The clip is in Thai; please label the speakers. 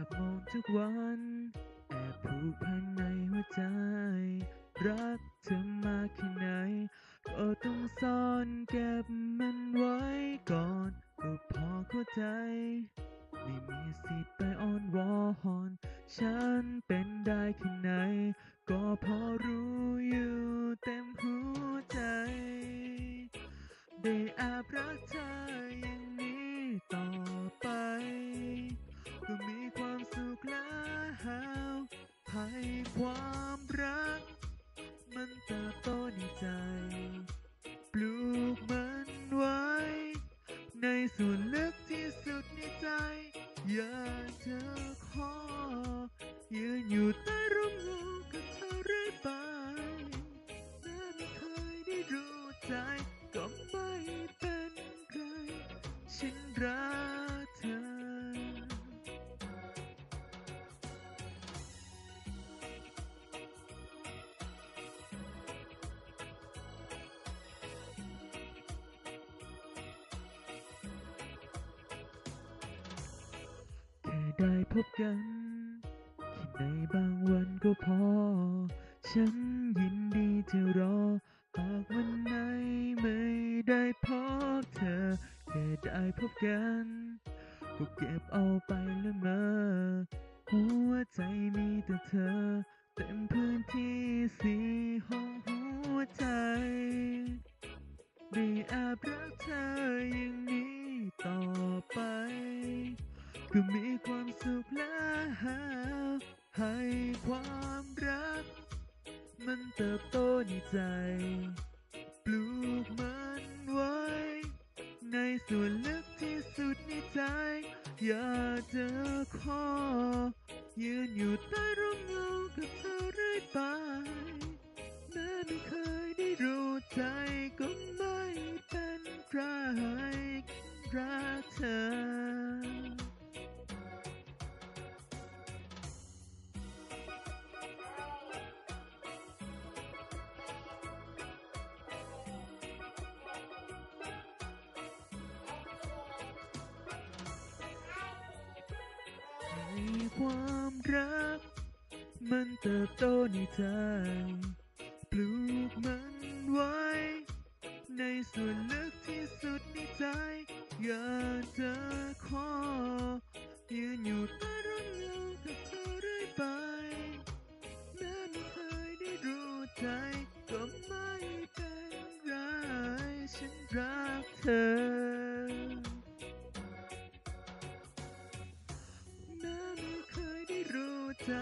Speaker 1: ทุกวัน แอบผูกพันในหัวใจ รักเธอมากแค่ไหน ก็ต้องซ่อนเก็บมันไว้ก่อน ก็พอเข้าใจ ไม่มีสิทธิ์ไปอ้อนวอนฉันเป็นได้แค่ไหน ก็พอรู้อยู่เต็มหัวใจ ได้แอบรักเธอ ความรัก มันเติบโตในใจ ปลูกมันไว้ ในส่วนลึกที่สุดในใจ อยากจะขอยืนอยู่ใต้ร่มเงากับเธอเรื่อยไปแม้ไม่เคยได้รู้ใจ ก็ไม่เป็นไรฉันรัก ได้พบกันแค่ในบางวันก็พอ ฉันยินดีจะรอ หากวันไหนไม่ได้พบเธอแค่ได้พบกันก็เก็บเอาไปละเมอหัวใจมีแต่เธอ เต็มพื้นที่สีห้องหัวใจ ได้แอบรักเธอย่ง ความรัก มันเติบโตในใจ ปลูกมันไว้ ในส่วนลึกที่สุดในใจ อยากจะขอยืนอยู่ใต้ร่มเงากับเธอเรื่อยไปแม้ไม่เคย มันเติบโตในใจปลูกมันไว้ ในส่วนลึกที่สุดในใจ อยากจะขอยืนอยู่ใต้ร่มเงากับเธอเรื่อยไปแม้ไม่เคยได้รู้ใจ ก็ไม่เป็นไรฉันรักเธอแม้ไม่เคยได้รู้ใจ